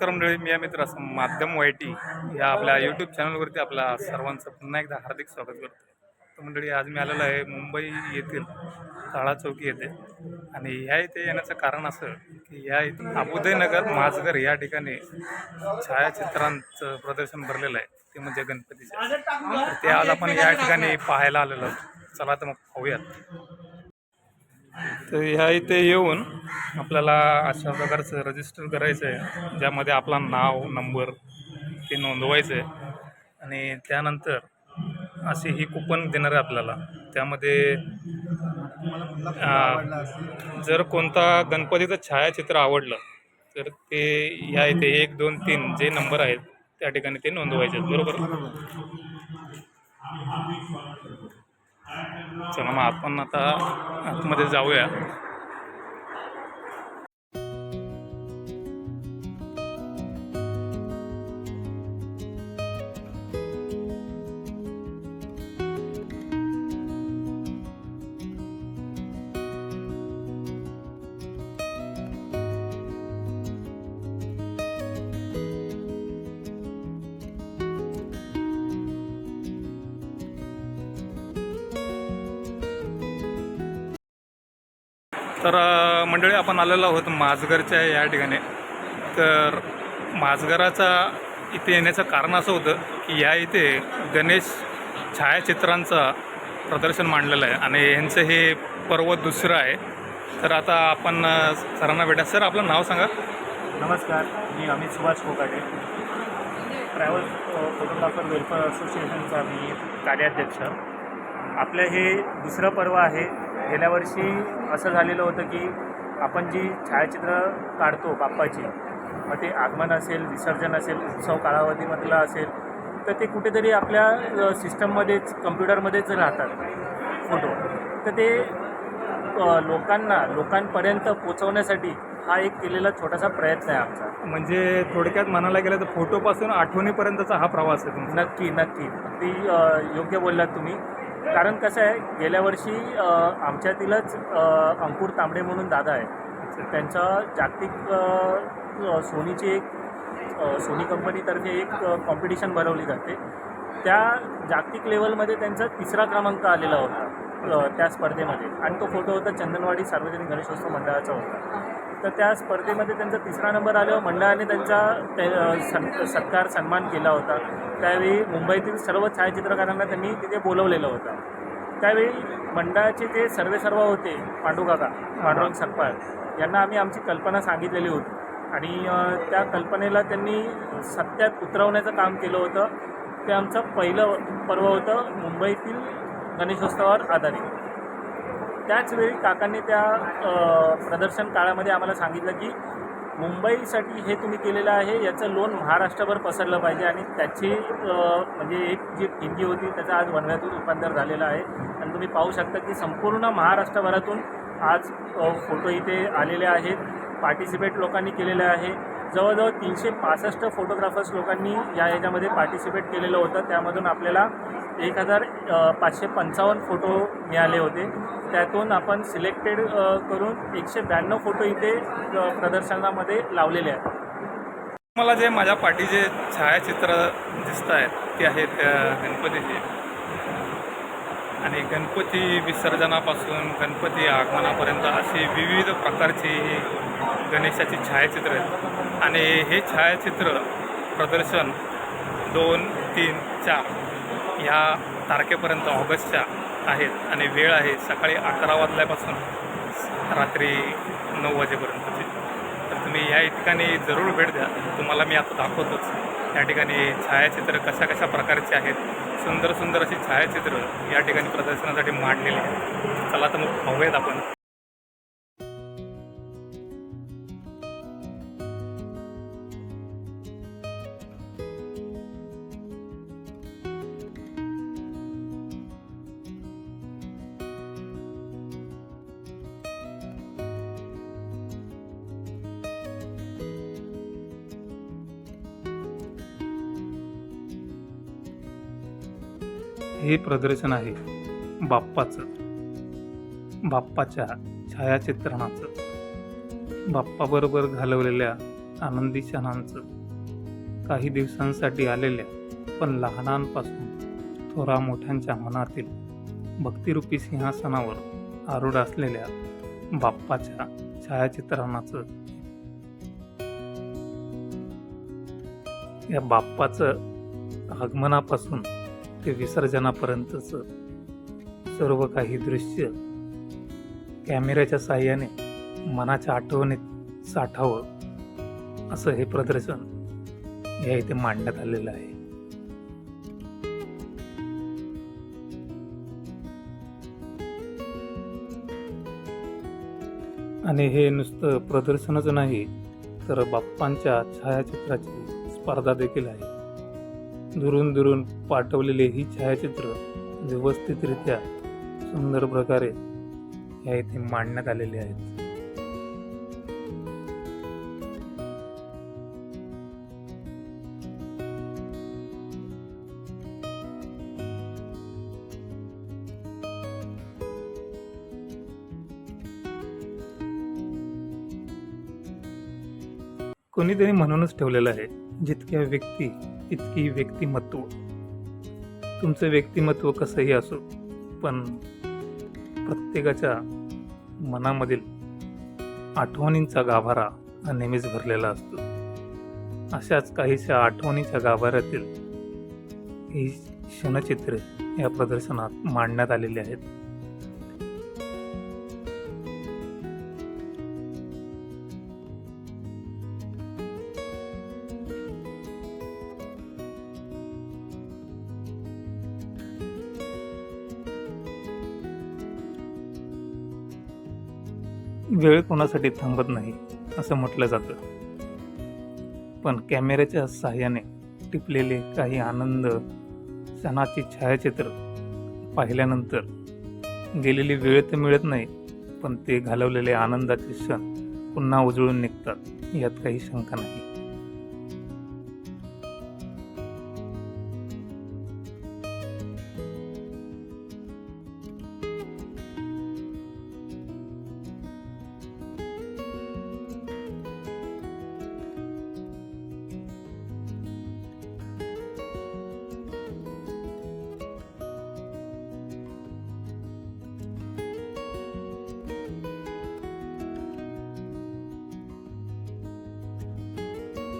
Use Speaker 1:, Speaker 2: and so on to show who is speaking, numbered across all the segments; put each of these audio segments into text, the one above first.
Speaker 1: नमस्कार मंडळी मी अमित रास माध्यम वायटी या आपल्या यूट्यूब चॅनलवरती आपल्या सर्वांचं पुन्हा एकदा हार्दिक स्वागत करतो. तर मंडळी आज मी आलेलो आहे मुंबई येथील काळा चौकी येथे. आणि ह्या इथे येण्याचं कारण असं की ह्या इथे अबुदयनगर माझगर या ठिकाणी छायाचित्रांचं प्रदर्शन भरलेलं आहे. ते म्हणजे गणपतीचे. तर ते आज आपण या ठिकाणी पाहायला आलेलो चला तर मग पाहूयात. तर ह्या इथे येऊन आपल्याला अशा प्रकारचं रजिस्टर करायचं आहे ज्यामध्ये आपला नाव नंबर ते नोंदवायचं आहे आणि त्यानंतर अशी ही कुपन देणार आहे आपल्याला. त्यामध्ये जर कोणता गणपतीचं छायाचित्र आवडलं तर ते ह्या इथे एक दोन तीन जे नंबर आहेत त्या ठिकाणी ते नोंदवायचे आहेत. बरोबर? चला मग आपण आता आतमध्ये जाऊया. तर मंडळी आपण आलेलो आहोत माझगरच्या या ठिकाणी. तर माझगराचा इथे येण्याचं कारण असं होतं की या इथे गणेश छायाचित्रांचं प्रदर्शन मांडलेलं आहे आणि यांचं हे पर्व दुसरं आहे. तर आता आपण सरांना भेटा. सर आपलं नाव सांगा.
Speaker 2: नमस्कार मी Amit Subhash Kokate. Travel photographer welfare असोसिएशनचा मी कार्याध्यक्ष. आपलं हे दुसरं पर्व आहे गेल्या वर्षी असं झालेलं होतं की आपण जी छायाचित्र काढतो बाप्पाची मग ते आगमन असेल विसर्जन असेल उत्सव कालावधीमधलं असेल तर ते कुठेतरी आपल्या सिस्टममध्येच कम्प्युटरमध्येच राहतात फोटो. तर ते लोकांना लोकांपर्यंत पोचवण्यासाठी हा एक केलेला छोटासा प्रयत्न आहे आमचा.
Speaker 1: म्हणजे थोडक्यात म्हणायला गेलं तर फोटोपासून आठवणीपर्यंतचा हा प्रवास आहे
Speaker 2: नक्की नक्की. अ, योग्य बोललात तुम्ही. कारण कसं आहे गेल्या वर्षी आमच्यातीलच अंकुर तांबडे म्हणून दादा आहे. त्यांचा जागतिक सोनीची एक सोनी कंपनीतर्फे एक कॉम्पिटिशन भरवली जाते. त्या जागतिक लेवलमध्ये त्यांचा तिसरा क्रमांक आलेला होता त्या स्पर्धेमध्ये. आणि तो फोटो होता चंदनवाडी सार्वजनिक गणेशोत्सव मंडळाचा होता. तर त्या स्पर्धेमध्ये त्यांचा तिसरा नंबर आल्यावर मंडळाने त्यांचा ते- सन सत्कार सन्मान केला होता. त्यावेळी मुंबईतील सर्व छायाचित्रकारांना त्यांनी तिथे बोलवलेलं होतं. त्यावेळी मंडळाचे जे सर्वे सर्व होते पांडुकाका पांडुरंग सकपाळ यांना आम्ही आमची कल्पना सांगितलेली होती. आणि त्या कल्पनेला त्यांनी सत्यात उतरवण्याचं काम केलं होतं. ते आमचं पहिलं पर्व होतं मुंबईतील गणेशोत्सवावर आधारित. त्याचवेळी काकांनी त्या प्रदर्शन काळामध्ये आम्हाला सांगितलं की मुंबईसाठी हे तुम्ही केलेलं आहे याचं लोन महाराष्ट्रभर पसरलं पाहिजे आणि त्याची म्हणजे एक जी ठिणगी होती त्याचं आज वनव्यातून रूपांतर झालेलं आहे. आणि तुम्ही पाहू शकता की संपूर्ण महाराष्ट्रभरातून आज फोटो इथे आलेले आहेत पार्टिसिपेट लोकांनी केलेले आहे. जवळजवळ तीनशे पासष्ट फोटोग्राफर्स लोकांनी या ह्याच्यामध्ये पार्टिसिपेट केलेलं होतं. त्यामधून आपल्याला एक हजार पाचशे पंचावन्न फोटो मिळाले होते. त्यातून आपण सिलेक्टेड करून एकशे ब्याण्णव फोटो इथे प्रदर्शनामध्ये लावलेले आहेत.
Speaker 1: मला जे माझ्या पाठीचे छायाचित्र दिसत आहेत ते आहेत गणपतीचे. आणि गणपती विसर्जनापासून गणपती आगमनापर्यंत अशी विविध प्रकारची गणेशाची छायाचित्र आहेत. आणि हे छायाचित्र प्रदर्शन दोन तीन चार ह्या तारखेपर्यंत ऑगस्टच्या आहेत आणि वेळ आहे सकाळी अकरा वाजल्यापासून रात्री नऊ वाजेपर्यंतची. तर तुम्ही या ठिकाणी जरूर भेट द्या. तुम्हाला मी आता दाखवतोच. या ठिकाणी छायाचित्र कशा कशा प्रकारचे आहेत. सुंदर सुंदर अशी छायाचित्र या ठिकाणी प्रदर्शनासाठी मांडलेली आहेत. चला तर मग पाहूयात आपण. हे प्रदर्शन आहे बाप्पाचं. बाप्पाच्या छायाचित्रणाचं. बाप्पाबरोबर घालवलेल्या
Speaker 3: आनंदी क्षणांचं. काही दिवसांसाठी आलेल्या पण लहानांपासून थोरा मोठ्यांच्या मनातील भक्तिरूपी सिंहासनावर आरूढ असलेल्या बाप्पाच्या छायाचित्रणाचं. या बाप्पाचं आगमनापासून ते विसर्जनापर्यंतचं सर्व काही दृश्य कॅमेऱ्याच्या साह्याने मनाच्या आठवणीत साठावं असं हे प्रदर्शन या इथे मांडण्यात आलेलं आहे. आणि हे नुसतं प्रदर्शनच नाही तर बाप्पांच्या छायाचित्राची स्पर्धा देखील आहे. दुरून दुरून पाठवलेले ही छायाचित्र व्यवस्थितरित्या सुंदर प्रकारे या इथे मांडण्यात आलेले आहेत. कोणीतरी म्हणूनच ठेवलेलं आहे जितक्या व्यक्ती तितकी व्यक्तिमत्व. तुमचं व्यक्तिमत्व कसंही असो पण प्रत्येकाच्या मनामधील आठवणींचा गाभारा हा नेहमीच भरलेला असतो. अशाच काहीशा आठवणीच्या गाभाऱ्यातील ही क्षणचित्रे या प्रदर्शनात मांडण्यात आलेली आहेत. वेळ कोणासाठी थांबत नाही असं म्हटलं जातं. पण कॅमेऱ्याच्या सहाय्याने टिपलेले काही आनंद क्षणाची छायाचित्र पाहिल्यानंतर गेलेली वेळ तर मिळत नाही पण ते घालवलेले आनंदाचे क्षण पुन्हा उजळून निघतात यात काही शंका नाही.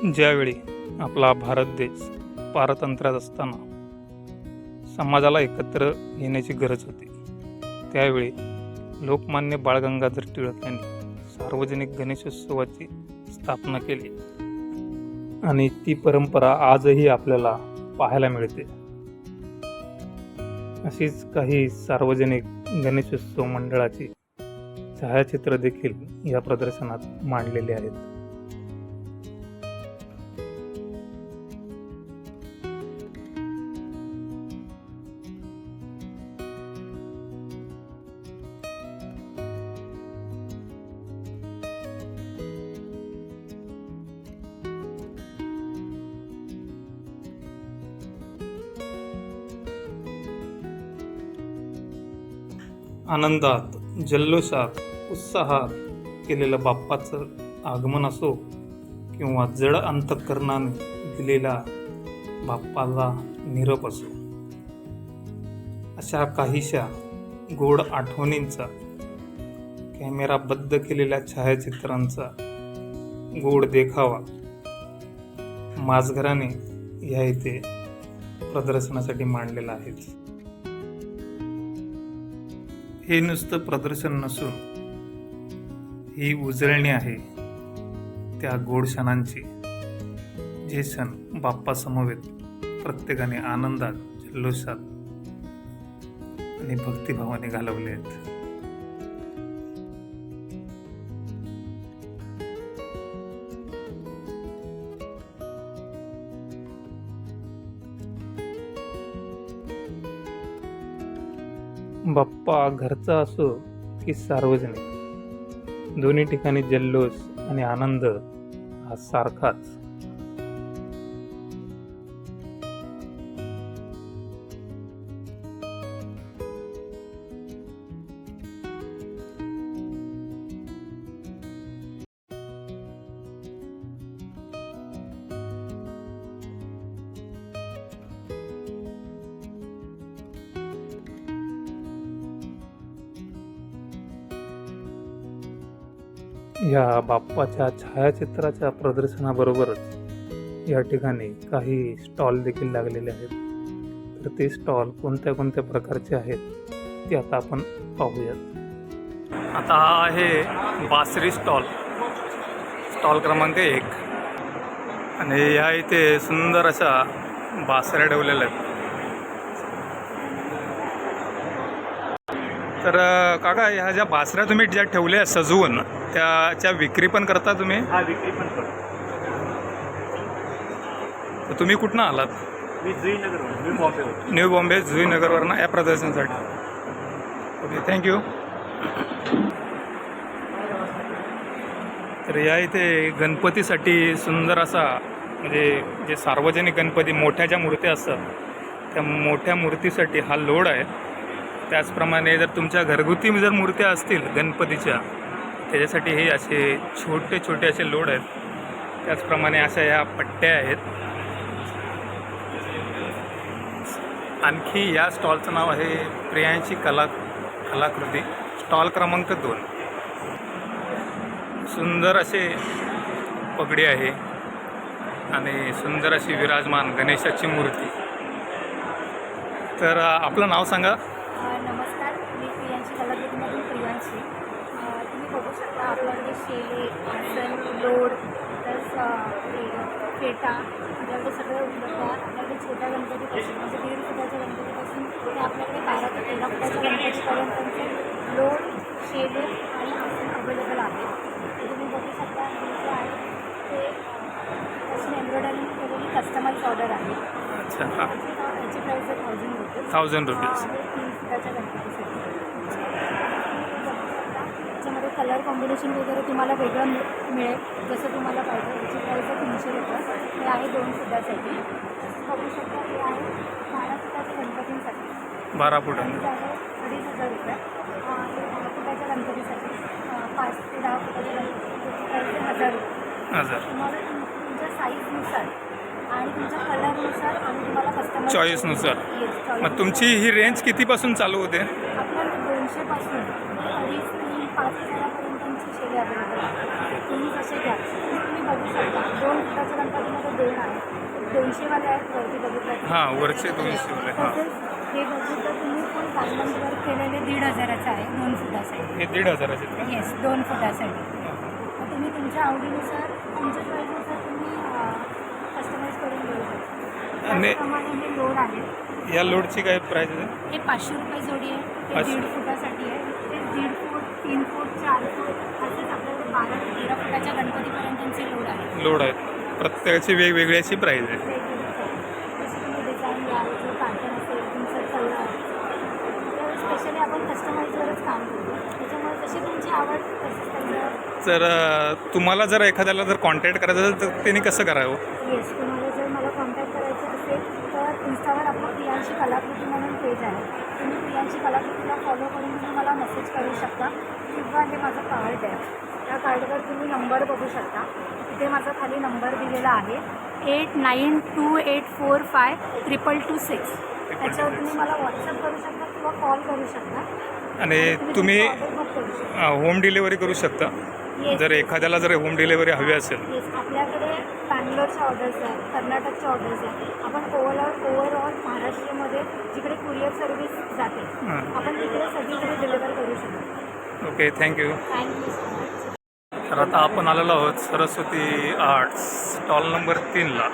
Speaker 3: ज्यावेळी आपला भारत देश पारतंत्र्यात असताना समाजाला एकत्र येण्याची गरज होती त्यावेळी लोकमान्य बाळगंगाधर टिळक यांनी सार्वजनिक गणेशोत्सवाची स्थापना केली. आणि ती परंपरा आजही आपल्याला पाहायला मिळते. अशीच काही सार्वजनिक गणेशोत्सव मंडळाची छायाचित्र देखील या प्रदर्शनात मांडलेली आहेत. आनंदात जल्लोषात उत्साहात केलेलं बाप्पाचं आगमन असो किंवा जड अंतकरणाने दिलेला बाप्पाला निरोप असो. अशा काहीशा गोड आठवणींचा कॅमेराबद्ध केलेल्या छायाचित्रांचा गोड देखावा माझघराने ह्या इथे प्रदर्शनासाठी मांडलेला आहे. हे नुसतं प्रदर्शन नसून ही उजळणी आहे त्या गोड क्षणांची जे क्षण बाप्पासमवेत प्रत्येकाने आनंदात जल्लोषात आणि भक्तिभावाने घालवले आहेत. घरचा असो की सार्वजनिक. दोन्ही ठिकाणी जल्लोष आणि आनंद हा सारखाच.
Speaker 1: या बाप्पाच्या छायाचित्राच्या प्रदर्शनाबरोबरच या ठिकाणी काही स्टॉल देखील लागलेले आहेत. तर ते स्टॉल कोणत्या कोणत्या प्रकारचे आहेत ते आता आपण पाहूयात. आता हा आहे बासरी स्टॉल. स्टॉल क्रमांक एक. आणि ह्या इथे सुंदर अशा बासऱ्या ठेवलेल्या आहेत. तर काका ह्या ज्या बासऱ्या तुम्ही ज्या ठेवल्या सजवून त्याच्या विक्री पण करता तुम्ही?
Speaker 2: हा विक्री पण करतो.
Speaker 1: तुम्ही कुठनं आलात?
Speaker 2: मी जुईनगर मी बॉम्बे
Speaker 1: न्यू बॉम्बे जुईनगरवरनं या प्रदर्शनासाठी. ओके थँक्यू तर या इथे गणपतीसाठी सुंदर असा म्हणजे जे सार्वजनिक गणपती मोठ्या ज्या मूर्त्या असतात त्या मोठ्या मूर्तीसाठी हा लोड आहे. त्याचप्रमाणे जर तुमच्या घरगुती जर मूर्त्या असतील गणपतीच्या त्याच्यासाठी हे असे छोटे छोटे असे लोड आहेत. त्याचप्रमाणे अशा या पट्ट्या आहेत. आणखी या स्टॉलचं नाव आहे प्रियांशी कला कलाकृती. स्टॉल क्रमांक दोन. सुंदर असे पगडी आहे आणि सुंदर अशी विराजमान गणेशाची मूर्ती. तर आपलं नाव सांगा.
Speaker 4: नमस्कार. मी प्रियांशी कलाकृतीमधून प्रियांशी. तुम्ही बघू शकता आपल्याकडे शेले आसन लोड प्लस फेटा आपल्याकडे सगळं उपलब्ध आहे आपल्याकडे छोट्या गणपतीपासून म्हणजे दीड फुटाच्या गणपतीपासून ते आपल्याकडे बारा ते तेरा फुटाच्या गणपतीपर्यंतचे लोड शेले आणि आसन अवेलेबल आहे. ते तुम्ही बघू शकता हे जे आहे ते पासून एम्ब्रॉयडरी केलेली कस्टमाइज ऑर्डर आहे.
Speaker 1: अच्छा हां.
Speaker 4: याची याची प्राईस आहे थाउजंड रुपीज
Speaker 1: थाउजंड रुपीज
Speaker 4: आहे तीन फुटाच्या गणपतीसाठी त्याच्यामध्ये कलर कॉम्बिनेशन वगैरे तुम्हाला वेगळं मिळ- मिळेल. जसं तुम्हाला पाहिजे याची प्राईस आहे तीनशे रुपये. हे आहे दोन फुटासाठी. बघू शकता हे आहे बारा फुटाच्या गणपतींसाठी.
Speaker 1: बारा फुट.
Speaker 4: प्राईस आहे अडीच हजार रुपये. अं, हे दहा फुटाच्या गणपतीसाठी. अं, पाच ते दहा फुटाच्या गणपती त्याची प्राईस आहे हजार रुपये.
Speaker 1: हजार.
Speaker 4: तुम्हाला तुम- तुमच्या साईजनुसार आणि तुमच्या कलरनुसार आम्ही तुम्हाला कस्टमाइज
Speaker 1: चॉईसनुसार. मग तुमची ही रेंज कितीपासून चालू होते?
Speaker 4: आपल्याला दोनशेपासून. अडीच तीन पाच हजारापर्यंतची शेळी अवेलेबल आहे. तुम्ही जसे घ्या तुम्ही बघू शकता. दोन फुटाच्या गणपतीमध्ये दोन आहेत. दोनशेवाले आहेत वरती बघितलं
Speaker 1: हां वरचे दोनशे वाले हां
Speaker 4: हे बघू तर तुम्ही फुल डायमंड वर्क केलेले दीड हजाराचं आहे दोन फुटासाठी.
Speaker 1: हे दीड हजाराचे?
Speaker 4: येस दोन फुटासाठी. तुम्ही तुमच्या आवडीनुसार तुमच्या चॉईसनुसार करून
Speaker 1: आणि-
Speaker 4: हे लोड आहे
Speaker 1: या लोडची काय प्राईस आहे?
Speaker 4: हे पाचशे रुपये जोडी आहे. ते
Speaker 1: पाचशे.
Speaker 4: दीड फुटासाठी आहे. ते दीड फूट तीन फूट चार फूट असेच आपल्याकडे बारा ते तेरा फुटाच्या गणपतीपर्यंतचे लोड आहे
Speaker 1: लोड आहेत. प्रत्येकाची वेगवेगळी अशी प्राईस आहे.
Speaker 4: डिझाईन घ्याल जो पॅटर्न असेल तुमचं कलर तर स्पेशली आपण कस्टमाइजवरच काम करतो त्याच्यामुळे जशी तुमची आवड तसंच त्याचं
Speaker 1: तर अ, तुम्हाला जर एखाद्याला जर कॉन्टॅक्ट करायचं असेल तर त्यांनी कसं करावं?
Speaker 4: येस तुम्हाला जर मला कॉन्टॅक्ट करायचं असेल तर इन्स्टावर आपलं प्रियांशी कलाकृती म्हणून पेज आहे. तुम्ही प्रियांशी कलाकृतीला फॉलो करून तुम्ही मला मेसेज करू शकता किंवा हे माझं कार्ड आहे. त्या कार्डवर तुम्ही नंबर बघू शकता. तिथे माझा खाली नंबर दिलेला आहे eight nine two eight four five triple two six त्याच्यावर तुम्ही मला व्हॉट्सअप करू शकता किंवा कॉल करू शकता.
Speaker 1: आणि तुम्ही होम डिलिव्हरी करू शकता. जर एखाद्याला जर होम डिलिव्हरी हवी असेल.
Speaker 4: आपल्याकडे बँगलोरच्या ऑर्डर्स आहेत कर्नाटकच्या ऑर्डर्स आहेत. आपण ओव्हरऑल ओव्हरऑल महाराष्ट्रामध्ये जिकडे कुरिअर सर्व्हिस जाते आपण तिकडे सगळीकडे डिलिव्हर करू शकतो.
Speaker 1: Okay thank you
Speaker 4: thank you so much
Speaker 1: तर आता आपण आलेलो आहोत सरस्वती आर्ट्स स्टॉल नंबर तीनला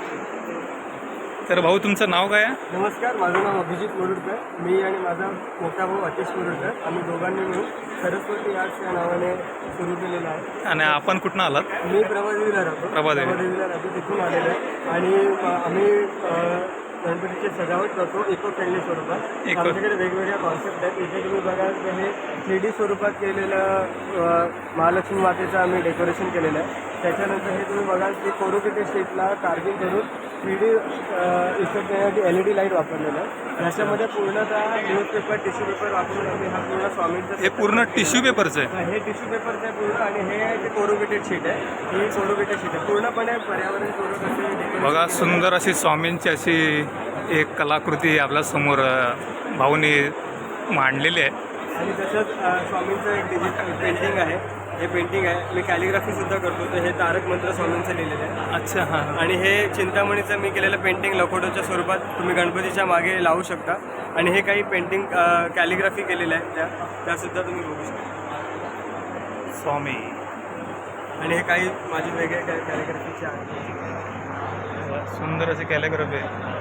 Speaker 1: तर भाऊ तुमचं नाव काय आहे?
Speaker 5: नमस्कार माझं नाव अभिजित मुरुडकर. मी आणि माझा मोठा भाऊ अतिश मुरुडकर. आम्ही दोघांनी मिळून सरस्वती आर्ट्स या नावाने सुरू केलेलं आहे.
Speaker 1: आणि आपण कुठनं आलात?
Speaker 5: मी प्रभादेवीला राहतो.
Speaker 1: प्रभादेवी.
Speaker 5: प्रभादेवीला राहतो तिथून आलेलो आहे. आणि अ, आम्ही अ, गणपतीची सजावट करतो इको फ्रेंडली स्वरूपात.
Speaker 1: Eco-
Speaker 5: आमच्याकडे वेगवेगळ्या कॉन्सेप्ट आहेत. इथे तुम्ही बघाल तर हे थ्री डी स्वरूपात केलेलं अ, महालक्ष्मी मातेचं आम्ही डेकोरेशन केलेलं आहे. त्याच्यानंतर हे तुम्ही बघाल की कोरोकेटे शीटला कार्विंग करून थ्री डी इफेक्ट देण्यासाठी एल ई डी लाइट वापरलेलं आहे. याच्यामध्ये पूर्णतः न्यूजपेपर टिश्यू पेपर वापरून आम्ही हा पूर्ण स्वामींचा
Speaker 1: हे पूर्ण टिश्यू पेपरचं आहे.
Speaker 5: हा, टिश्यू पेपरचं आहे पूर्ण आणि हे आहे ते कोरोगेटेड शीट आहे ही कोरोगेटेड शीट आहे. पूर्णपणे पर्यावरण पूरक असे
Speaker 1: बघा. सुंदर अशी स्वामींची अशी एक कलाकृती आपल्यासमोर अ, भाऊनी मांडलेली आहे.
Speaker 5: आणि तसंच स्वामींचं एक डिजिटल पेंटिंग आहे. हे पेंटिंग आहे. मी कॅलिग्राफी सुद्धा करतो. तर हे तारक मंत्र स्वामींचं लिहिलेलं आहे.
Speaker 1: अच्छा हां.
Speaker 5: आणि हे चिंतामणीचं मी केलेलं पेंटिंग लखोटोच्या स्वरूपात तुम्ही गणपतीच्या मागे लावू शकता. आणि हे काही पेंटिंग कॅलिग्राफी केलेल्या आहेत त्या त्यासुद्धा तुम्ही बघू शकता.
Speaker 1: स्वामी.
Speaker 5: आणि हे काही माझे वेगळे कॅलिग्राफीचे आहेत?
Speaker 1: सुंदर अशी कॅलिग्राफी आहे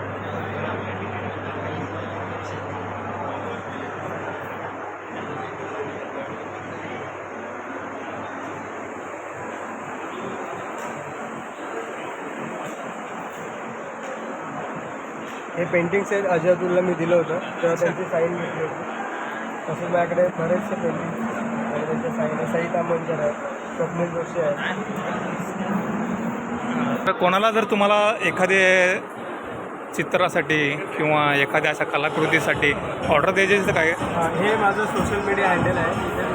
Speaker 5: हे पेंटिंग्स आहेत अजय अतुलला मी दिलं होतं. तेव्हा त्यांची साईन घेतली होती. तसंच माझ्याकडे बरेचसे पेंटिंग्स आणि त्यांच्या साईन आहे. सई तांबणकर आहे. स्वप्नील जोशी आहे.
Speaker 1: तर कोणाला जर तुम्हाला एखादे चित्रासाठी किंवा एखाद्या अशा कलाकृतीसाठी ऑर्डर द्यायची असेल तर काय?
Speaker 5: हां हे माझं सोशल मीडिया हँडल आहे.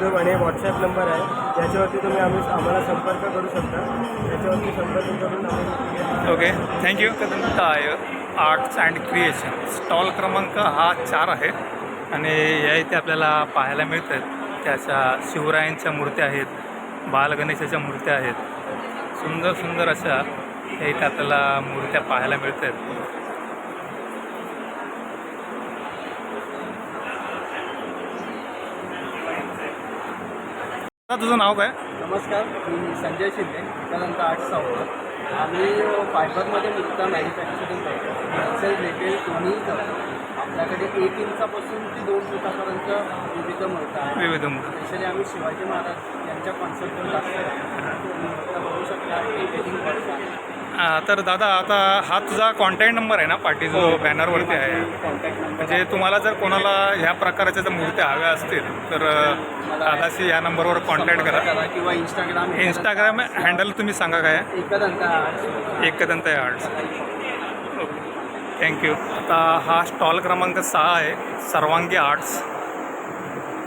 Speaker 5: यूट्यूब आणि व्हॉट्सॲप नंबर आहे. याच्यावरती तुम्ही आम्ही आम्हाला संपर्क करू शकता. याच्यावरती संपर्क करून आम्ही
Speaker 1: ओके थँक्यू काय आर्ट्स अँड क्रिएशन स्टॉल क्रमांक हा चार आहे. आणि या इथे आपल्याला पाहायला मिळत आहेत त्याच्या शिवरायांच्या मूर्त्या आहेत. बालगणेशाच्या मूर्त्या आहेत. सुंदर सुंदर अशा या इथे आपल्याला मूर्त्या पाहायला मिळत आहेत तुझं नाव काय?
Speaker 5: नमस्कार मी संजय शिंदे त्यानंतर आर्ट सावकर आम्ही फायबरमध्ये नुसतं मॅन्युफॅक्चरिंग करतो होलसेल रिटेल तुम्ही करतो. आपल्याकडे एक इंचापासून ते दोन फुटापर्यंत विविध मूर्त्या आहेत
Speaker 1: विविध
Speaker 5: स्पेशली आम्ही शिवाजी महाराज यांच्या कॉन्सेप्टवर जास्त बघू शकता
Speaker 1: तर दादा आता हा तुझा कॉन्टॅक्ट नंबर आहे ना पाठी जो बॅनरवरती आहे. म्हणजे तुम्हाला जर कोणाला ह्या प्रकारच्या जर मूर्त्या हव्या असतील तर अ, दादाशी या नंबरवर कॉन्टॅक्ट करा.
Speaker 5: किंवा इंस्टाग्राम
Speaker 1: इंस्टाग्राम हँडल तुम्ही सांगा काय?
Speaker 5: एकदंत
Speaker 1: एकदंत आर्ट्स थँक्यू आता हा स्टॉल क्रमांक सहा आहे सर्वांगी आर्ट्स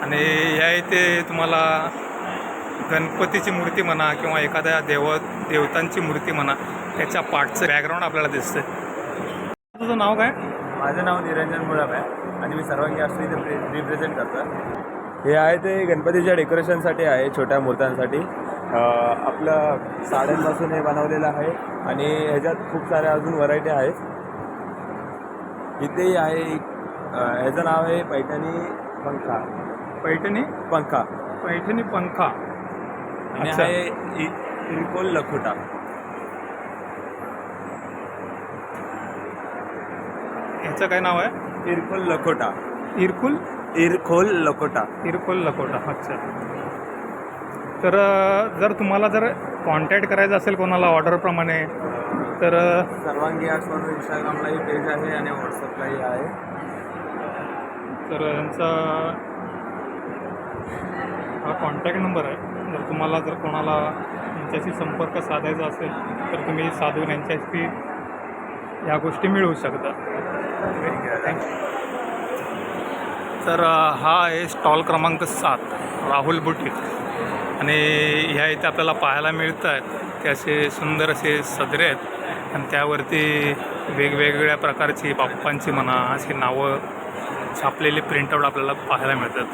Speaker 1: आणि या इथे तुम्हाला गणपतीची मूर्ती म्हणा किंवा एखाद्या देव देवतांची मूर्ती म्हणा त्याच्या पाठचं बॅकग्राऊंड आपल्याला दिसतंय. तुझं नाव काय?
Speaker 5: माझं नाव निरंजन गुलाब आहे आणि मी सर्वांगी इथे रिप्रेझेंट करतो हे आहे ते गणपतीच्या डेकोरेशनसाठी आहे छोट्या मूर्त्यांसाठी. आपलं साड्यांपासून हे बनवलेलं आहे आणि ह्याच्यात खूप साऱ्या अजून व्हरायटी आहेत. इथेही आहे ह्याचं नाव आहे पैठणी पंखा.
Speaker 1: पैठणी?
Speaker 5: पंखा.
Speaker 1: पैठणी पंखा.
Speaker 5: आणि. आहे इरकोल लखोटा.
Speaker 1: ह्याचं काय नाव आहे?
Speaker 5: इरकोल लखोटा.
Speaker 1: इरकुल?
Speaker 5: इरखोल लखोटा.
Speaker 1: इरकोल लकोटा अच्छा. तर अ, जर तुम्हाला जर कॉन्टॅक्ट करायचं असेल कोणाला ऑर्डरप्रमाणे तर अ,
Speaker 5: सर्वांगी आर्ट्स म्हणून इंस्टाग्रामलाही पेज आहे आणि व्हॉट्सअपलाही आहे.
Speaker 1: तर यांचा हा कॉन्टॅक्ट नंबर आहे. जर तुम्हाला जर कोणाला यांच्याशी संपर्क साधायचा असेल तर तुम्ही साधून यांच्याशी या गोष्टी मिळवू शकता. तर हा आहे स्टॉल क्रमांक सात राहुल बुटीक. आणि ह्या इथे आपल्याला पाहायला मिळत आहेत ते असे सुंदर असे सदरे आहेत आणि त्यावरती वेगवेगळ्या प्रकारची बाप्पांची म्हणा अशी नावं छापलेले प्रिंटआउट आपल्याला पाहायला मिळतात.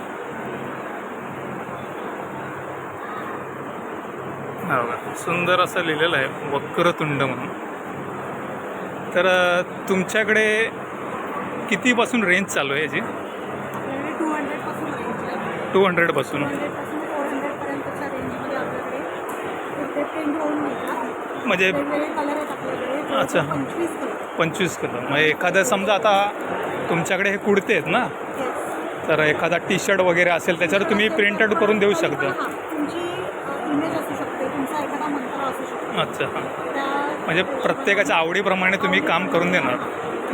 Speaker 1: सुंदर असं लिहिलेलं आहे वक्रतुंड म्हणून. तर तुमच्याकडे कितीपासून रेंज चालू आहे याची?
Speaker 4: टू हंड्रेडपासून रेंज आहे.
Speaker 1: टू हंड्रेडपासून
Speaker 4: टू हंड्रेडपासून फोर हंड्रेडपर्यंतच्या रेंजमध्ये आपल्याकडे कुर्ते प्रिंट होऊन मिळतात
Speaker 1: म्हणजे
Speaker 4: वेगवेगळे कलर आहेत आपल्याकडे.
Speaker 1: अच्छा.
Speaker 4: पंचवीस कलर
Speaker 1: पंचवीस किलो मग एखादं समजा आता तुमच्याकडे हे कुडते आहेत ना? तर एखादा टी शर्ट वगैरे असेल त्याच्यावर तुम्ही प्रिंट आउट करून देऊ शकता.
Speaker 4: हां तुमची इमेज असू शकते तुमचा एखादा मंत्र असू शकतो.
Speaker 1: अच्छा हां.
Speaker 4: त्या
Speaker 1: म्हणजे प्रत्येकाच्या आवडीप्रमाणे तुम्ही काम करून देणार.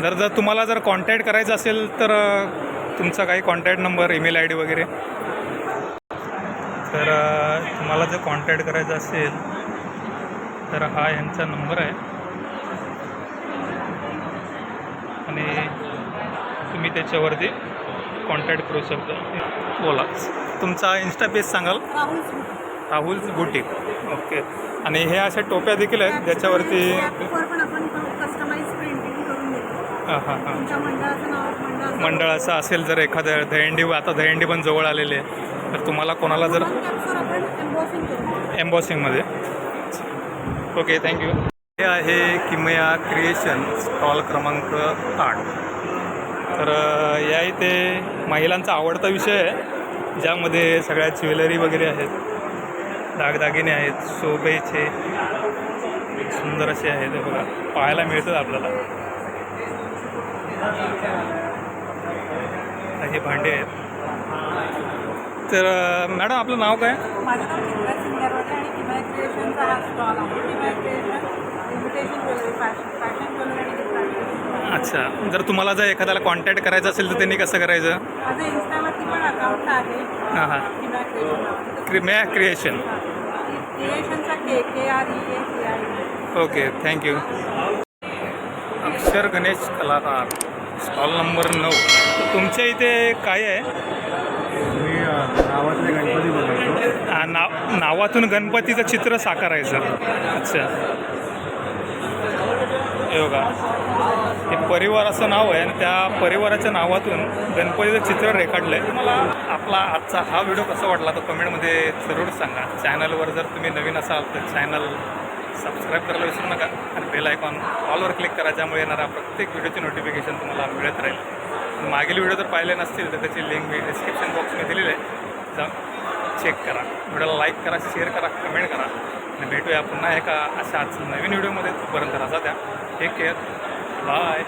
Speaker 1: जर जर तुम्हाला जर कॉन्टॅक्ट करायचं असेल तर तुमचा काही contact number email I D वगैरे. तर तुम्हाला जर कॉन्टॅक्ट करायचं असेल तर हा यांचा नंबर आहे. आणि तुम्ही त्याच्यावरती कॉन्टॅक्ट करू शकता. बोला. तुमचा इन्स्टा पेज सांगाल?
Speaker 4: राहुल
Speaker 1: राहुल बुटीक ओके आणि हे अशा टोप्या देखील आहेत ज्याच्यावरती
Speaker 4: वर पण आपण कस्टमाइज प्रिंटिंग करून देतो
Speaker 1: हां हां हां
Speaker 4: तुमच्या मंडळाचं नाव मंडळ
Speaker 1: मंडळाचं असेल जर एखादं दहीहंडी आता दहीहंडी पण जवळ आलेली आहे. तर तुम्हाला कोणाला जर एम्बॉसिंगमध्ये. ओके थँक्यू हे आहे किमया क्रिएशन स्टॉल क्रमांक आठ. तर या इथे महिलांचा आवडता विषय आहे ज्यामध्ये सगळ्या ज्वेलरी वगैरे आहेत. दागदागिने आहेत शोभेचे. सुंदर असे आहेत बघा. पाहायला मिळतात आपल्याला. हे भांडे आहेत. तर मॅडम आपलं नाव काय?
Speaker 6: माझं नाव चित्रा सिंगरवाडे आणि किमया क्रिएशनचा हा स्टॉल आहे. Kimaya creation invitation jewellery fashion fashion jewellery आणि gift article.
Speaker 1: अच्छा. जर तुम्हाला जर एखाद्याला कॉन्टॅक्ट करायचं असेल तर त्यांनी कसं करायचं?
Speaker 6: माझं इन्स्टावरती पण अकाउंट आहे.
Speaker 1: हां हां.
Speaker 6: किमया क्रिएशन नावाचं.
Speaker 1: क्रिमॅ creation.
Speaker 6: क्रिएशनचा K K R E A C I
Speaker 1: okay thank you Akshar Ganesh कलाकार. स्टॉल नंबर नऊ. तर तुमच्या इथे काय आहे?
Speaker 5: मी नावातले गणपती बनवतो.
Speaker 1: आ, नाव नावातून गणपतीचं चित्र साकारायचं. अच्छा. हे बघा. हे परिवार असं नाव आहे आणि त्या परिवाराच्या नावातून गणपतीचं चित्र रेखाटलं आहे तुम्हाला आपला आजचा हा व्हिडिओ कसा वाटला? तर कमेंटमध्ये जरूर सांगा. चॅनलवर जर तुम्ही नवीन असाल तर चॅनल सबस्क्राईब करायला विसरू नका आणि बेल आयकॉन ऑलवर क्लिक करा ज्यामुळे येणारा प्रत्येक व्हिडिओची नोटिफिकेशन तुम्हाला मिळत राहील. मागील व्हिडिओ जर पाहिले नसतील तर त्याची लिंक मी डिस्क्रिप्शन बॉक्समध्ये दिलेली आहे. जाऊन चेक करा. व्हिडिओला लाईक करा शेअर करा कमेंट करा. आणि भेटूया पुन्हा एका अशाच नवीन व्हिडिओमध्ये तोपर्यंत राजा द्या. Take care bye